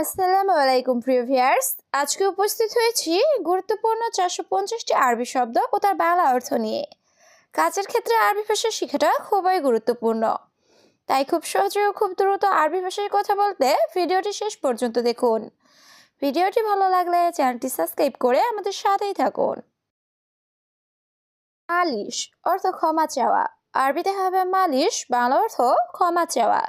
আসসালামু আলাইকুম, প্রিয় ভিয়ার্স আজকে উপস্থিত হয়েছি গুরুত্বপূর্ণ চারশো পঞ্চাশটি আরবি শব্দ ও তার বাংলা অর্থ নিয়ে। কাজের ক্ষেত্রে আরবি ভাষা শেখাটা খুবই গুরুত্বপূর্ণ। তাই খুব সহজে ও খুব দ্রুত আরবি ভাষায় কথা বলতে ভিডিওটি শেষ পর্যন্ত দেখুন। ভিডিওটি ভালো লাগলে চ্যানেলটি সাবস্ক্রাইব করে আমাদের সাথেই থাকুন। মালিশ অর্থ ক্ষমা চাওয়া। আরবিতে হবে মালিশ, বাংলা অর্থ ক্ষমা চাওয়া।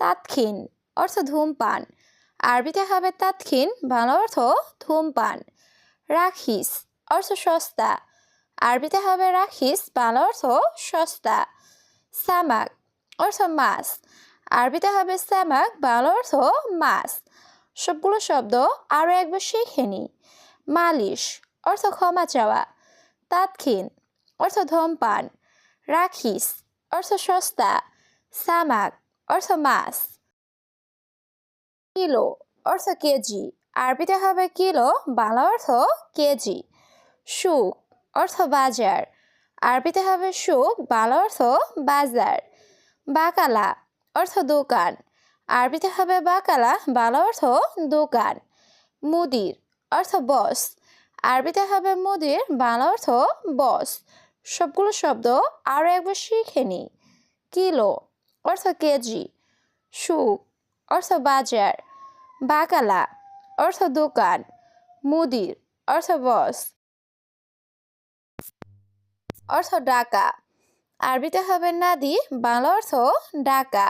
তাৎক্ষীন অর্থ ধূমপান। আরবিতে হবে তাৎক্ষীন বাংলা অর্থ ধূমপান। রাখিস, অর্থ সস্তা। আরবিতে হবে রাখিস, বাংলা অর্থ সস্তা। সামাক, অর্থ মাছ। আরবিতে হবে সামাক, বাংলা অর্থ মাছ। সবগুলো শব্দ আরও একবার শিখে নি। মালিশ, অর্থ ক্ষমা চাওয়া। তাৎক্ষীন অর্থ ধূমপান। রাখিস, অর্থ সস্তা। সামাক, অর্থ মাছ। কিলো? অর্থ কেজি। আরবিতে হবে কিলো, বাংলা অর্থ কেজি। সুক অর্থ বাজার। আরবিতে হবে সুক বাংলা অর্থ বাজার। বাকালা, অর্থ দোকান। আরবিতে হবে বাকালা, বাংলা অর্থ দোকান। মুদির, অর্থ বস। আরবিতে হবে মুদির, বাংলা অর্থ বস। সবগুলো শব্দ আরও একবার শিখে নি। কিলো, অর্থ কেজি। সুক অর্থ বাজার। বাকালা, অর্থ দোকান, মুদির, অর্থ বস, অর্থ ডাকা। আরবিতে হবে নাদি, বাংলা অর্থ ডাকা।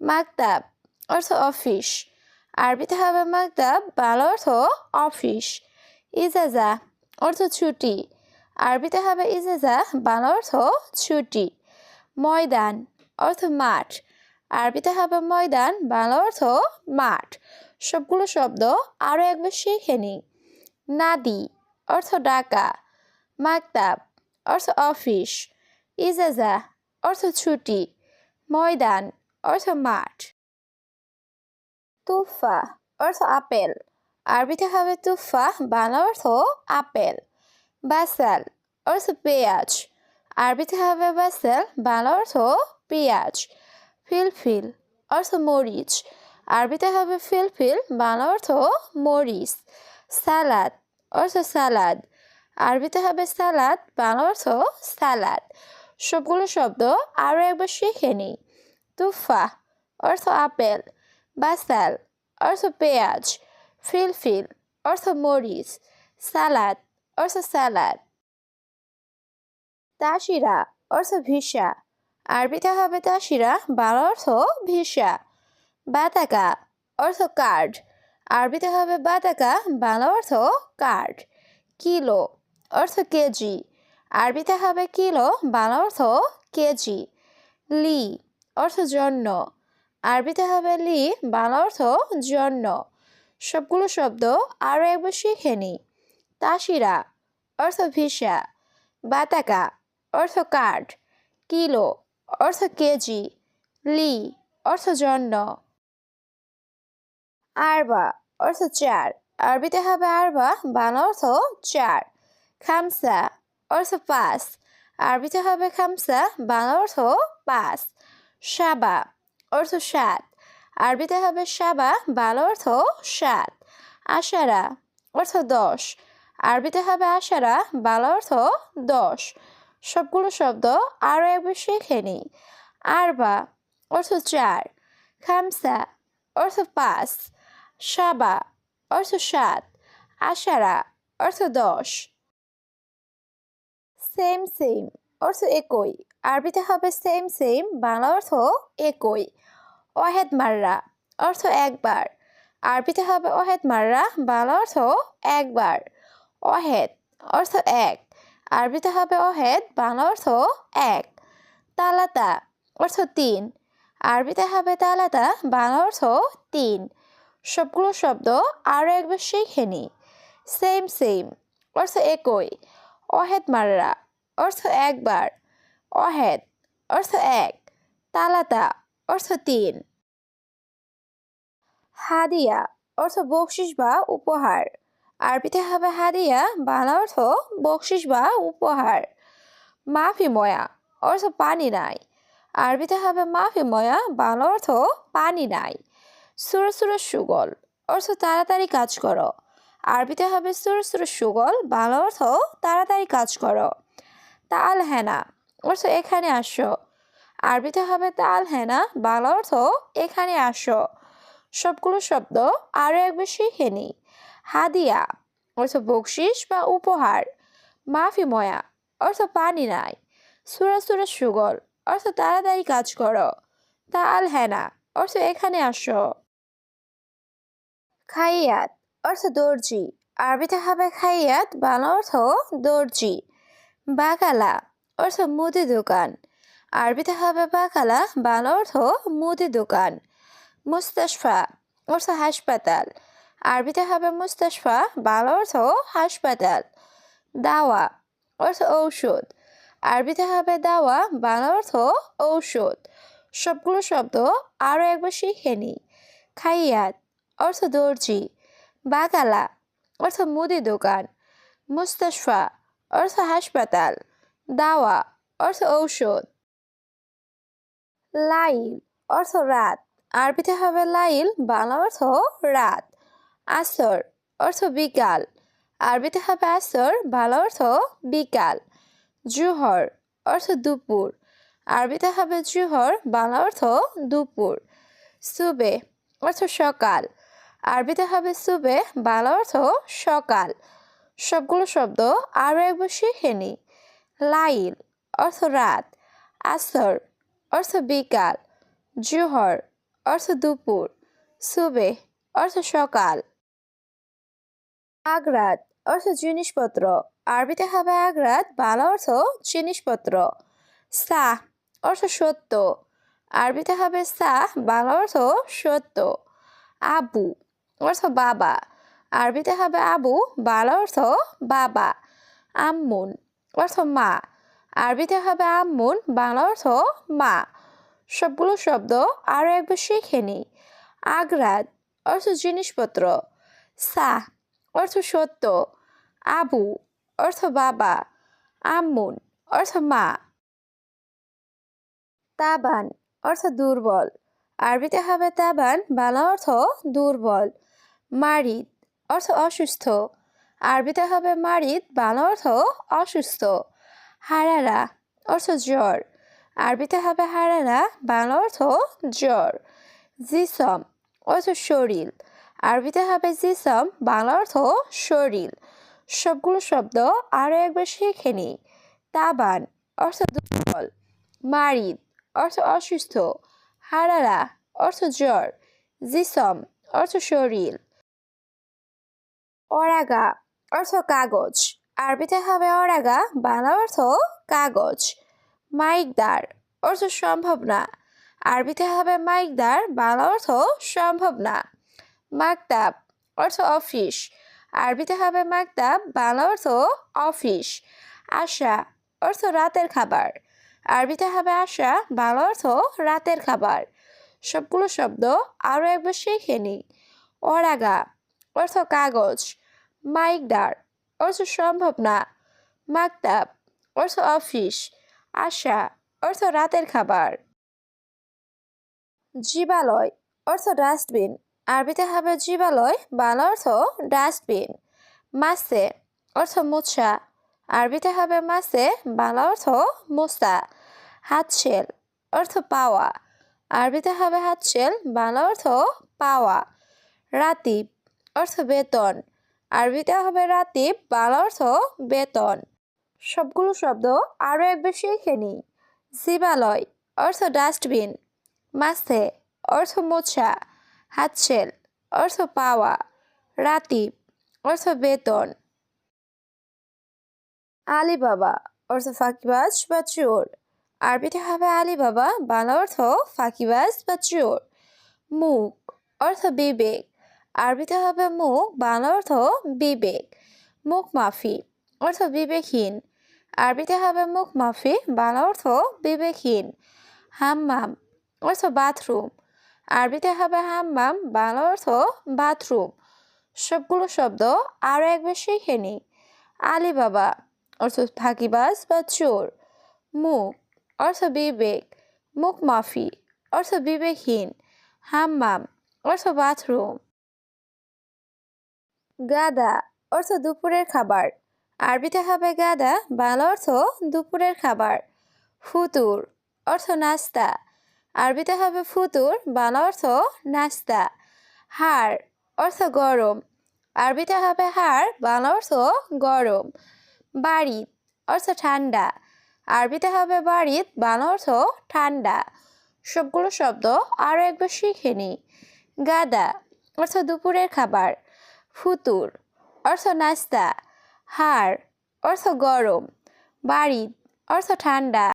মাকতাব, অর্থ অফিস। আরবিতে হবে মাকতাব, বাংলা অর্থ অফিস। ইজাজা, অর্থ ছুটি। আরবিতে হবে ইজাজা, বাংলা অর্থ ছুটি। ময়দান, অর্থ মাঠ। আরবিতে হবে ময়দান, বাংলা অর্থ মাঠ। সবগুলো শব্দ আরও একবার শিখে নি নাদি, অর্থ ডাকা। মাকতাব, অর্থ অফিস। ইজাজা, অর্থ ছুটি। ময়দান, অর্থ মাঠ। তুফা, অর্থ আপেল। আরবিতে হবে তুফা, বাংলা অর্থ আপেল। বাসাল, অর্থ পেঁয়াজ। আরবিতে হবে বাসাল, বাংলা অর্থ পেঁয়াজ। ফিলফিল, অর্থ মরিচ। আরবিতে হবে ফিলফিল, বাংলা অর্থ মরিচ, সালাদ, অর্থ সালাদ। আরবিতে হবে সালাদ, বাংলা অর্থ সালাদ। সবগুলো শব্দ আরও একবার শিখে নিই। তুফা, অর্থ আপেল। বাসাল, অর্থ পেঁয়াজ। ফিলফিল, অর্থ মরিচ। সালাদ, অর্থ সালাদ। তাসিরা অর্থ ভিসা। আরবিতে হবে তাসিরা বাংলা অর্থ ভিসা। বাতাকা, অর্থ কার্ড। আরবিতে হবে বাতাকা, বাংলা অর্থ কার্ড। কিলো, অর্থ কেজি। আরবিতে হবে কিলো, বাংলা অর্থ কেজি। লি, অর্থ জন্য। আরবিতে হবে লি, বাংলা অর্থ জন্য। সবগুলো শব্দ আরও একবার শিখে নি তাসিরা, অর্থ ভিসা। বাতাকা, অর্থ কার্ড। কিলো, অর্থ কেজি। লি, অর্থ জন্য। আরবা অর্থ চার। আরবিতে হবে আরবা, বাংলা অর্থ চার। খামসা অর্থ পাঁচ। আরবিতে হবে খামসা, বাংলা অর্থ পাঁচ। সাবা অর্থ সাত। আরবিতে হবে সাবা, বাংলা অর্থ সাত। আশারা অর্থ দশ। আরবিতে হবে আশারা, বাংলা অর্থ দশ। সবগুলো শব্দ আরও একবার শিখে নিই আরবা অর্থ চার। খামসা অর্থ পাঁচ। সাবা, অর্থ সাত, আশারা, অর্থ দশ। সেম সেম অর্থ একই। আরবিতে হবে সেম সেম বাংলা অর্থ একই। অহেদ মাররা, অর্থ একবার। আরবিতে হবে অহেদ মাররা, বাংলা অর্থ একবার। অহেদ অর্থ এক। আরবিতে হবে অহেদ বাংলা অর্থ এক। তালাতা, অর্থ তিন। আরবিতে হবে তালাতা, বাংলা অর্থ তিন। সবগুলো শব্দ আরও একবার শিখে নি সেম সেম অর্থ একই। অহেদ মাররা। অর্থ একবার। অহেদ। অর্থ এক। তালাতা। অর্থ তিন। হাদিয়া। অর্থ বকশিস বা উপহার। আরবিতে হবে হাদিয়া, বাংলা অর্থ বকশিস বা উপহার। মাফি ময়া। অর্থ পানি নাই। আরবিতে হবে মাফি ময়া, বাংলা অর্থ পানি নাই। সুর সুর সুগল। অর্থ তাড়াতাড়ি কাজ করো। আরবিতে হবে সুর সুর সুগল, বাংলা অর্থ তাড়াতাড়ি কাজ করো। তাল হেনা, অর্থ এখানে আসো। আরবিতে হবে তাল হেনা, বাংলা অর্থ এখানে আসো। সবগুলো শব্দ আরও একবার শিখে হেনি। হাদিয়া, অর্থ বকশিস বা উপহার। মাফি ময়া, অর্থ পানি নাই। সুরা সুরা সুগল, অর্থ তাড়াতাড়ি কাজ করো। তা আল হেনা, অর্থ এখানে আসো। খাইয়াত অর্থ দর্জি। আরবিতে হবে খাইয়াত, বাংলা অর্থ দর্জি। বাকালা অর্থ মুদি দোকান। আরবিতে হবে বাকালা, বাংলা অর্থ মুদি দোকান। মুস্তাশফা অর্থ হাসপাতাল। আরবিতে হবে মুস্তাশফা, বাংলা অর্থ হাসপাতাল। দাওয়া অর্থ ঔষধ। আরবিতে হবে দাওয়া, বাংলা অর্থ ঔষধ। সবগুলো শব্দ আরও একবার শিখে নিই। খাইয়াত অর্থ দর্জি, বাগালা, অর্থ মুদি দোকান, মুস্তাশফা, অর্থ হাসপাতাল, দাওয়া, অর্থ ঔষধ। লাইল, অর্থ রাত, আরবিতে হবে লাইল, বাংলা অর্থ রাত। আসর, অর্থ বিকাল, আরবিতে হবে আসর, বাংলা অর্থ বিকাল। জুহর, অর্থ দুপুর, আরবিতে হবে জুহর, বাংলা অর্থ দুপুর। সুবে, অর্থ সকাল আরবিতে হবে সুবে, বাংলা অর্থ সকাল। সবগুলো শব্দ আরও একবার শিখে নিই লাইল অর্থ রাত। আসর অর্থ বিকাল। জুহর অর্থ দুপুর। সুবে অর্থ সকাল। আগ্রাত অর্থ জিনিসপত্র। আরবিতে হবে আগ্রাত, বাংলা অর্থ জিনিসপত্র। সাহ অর্থ সত্য। আরবিতে হবে সাহ, বাংলা অর্থ সত্য। আবু অর্থ বাবা। আরবিতে হবে আবু বাংলা অর্থ বাবা, আম্মুন অর্থ মা। আরবিতে হবে আম্মুন বাংলা অর্থ মা। সবগুলো শব্দ আরও একবার শিখে নিই আগ্রাত অর্থ জিনিসপত্র। সাহ, অর্থ সত্য। আবু, অর্থ বাবা। আম্মুন, অর্থ মা। তাবান, অর্থ দুর্বল। আরবিতে হবে তাবান বাংলা অর্থ দুর্বল। মারিদ, অর্থ অসুস্থ। আরবিতে হবে মারিদ, বাংলা অর্থ অসুস্থ। হারারা, অর্থ জ্বর। আরবিতে হবে হারারা, বাংলা অর্থ জ্বর। জিসম, অর্থ শরীর। আরবিতে হবে জিসম, বাংলা অর্থ শরীর। সবগুলো শব্দ আরও একবার শিখে নিই তাবান, অর্থ দুর্বল। মারিদ, অর্থ অসুস্থ। হারারা, অর্থ জ্বর। জিসম, অর্থ শরীর। অরাগা অর্থ কাগজ। আরবিতে হবে অরাগা, বাংলা অর্থ কাগজ। মাইকদার অর্থ সম্ভব না আরবিতে হবে মাইকদার, বাংলা অর্থ সম্ভব না মাকতাব অর্থ অফিস। আরবিতে হবে মাকতাব, বাংলা অর্থ অফিস। আশা অর্থ রাতের খাবার। আরবিতে হবে আশা, বাংলা অর্থ রাতের খাবার। সবগুলো শব্দ আরও একবার শিখে নিই। অরাগা অর্থ কাগজ। মাইকদার অর্থ সম্ভব না। মাকতাব, অর্থ অফিস। আশা, অর্থ রাতের খাবার। জীবালয়, অর্থ ডাস্টবিন। আরবিতে হবে জীবালয়, বাংলা অর্থ ডাস্টবিন। মাসে অর্থ মোছা আরবিতে হবে মাসে বাংলা অর্থ মোসা হাতশেল, অর্থ পাওয়া। আরবিতে হবে হাতশেল, বাংলা অর্থ পাওয়া। রাতিব, অর্থ বেতন। আরবিতে হবে রাতিব বাংলা অর্থ বেতন। সবগুলো শব্দ আরও একবার শিখে নিই। জীবালয়, অর্থ ডাস্টবিন। মাসে অর্থ মোছা হাতশেল, অর্থ পাওয়া। রাতিব অর্থ বেতন। আলিবাবা, অর্থ ফাঁকিবাজ বা চোর। আরবিতে হবে আলিবাবা, বাংলা অর্থ ফাঁকিবাজ বা চোর। মুখ, অর্থ বিবেক। আরবিতে হবে মুখ, বাংলা অর্থ বিবেক, মুখ মাফি, অর্থ বিবেকহীন। আরবিতে হবে মুখ মাফি, বাংলা অর্থ বিবেকহীন। হাম্মাম, অর্থ বাথরুম। আরবিতে হবে হাম্মাম, বাংলা অর্থ বাথরুম। সবগুলো শব্দ আরও একবার শিখে নিই। আলিবাবা, অর্থ ফাঁকিবাজ বা চোর। মুখ, অর্থ বিবেক। মুখ মাফি, অর্থ বিবেকহীন। হাম্মাম, অর্থ বাথরুম। গাদা অর্থ দুপুরের খাবার। আরবিতে হবে গাদা, বাংলা অর্থ দুপুরের খাবার। ফুতুর অর্থ নাস্তা। আরবিতে হবে ফুতুর, বাংলা অর্থ নাস্তা। হাড় অর্থ গরম। আরবিতে হবে হাড়, বাংলা অর্থ গরম। বাড়ি অর্থ ঠান্ডা। আরবিতে হবে বাড়িত, বাংলা অর্থ ঠান্ডা। সবগুলো শব্দ আরও একবার শিখে নিই। গাদা অর্থ দুপুরের খাবার। ফুতুর অর্থ নাস্তা হাড় অর্থ গরম বাড়ি অর্থ ঠান্ডা।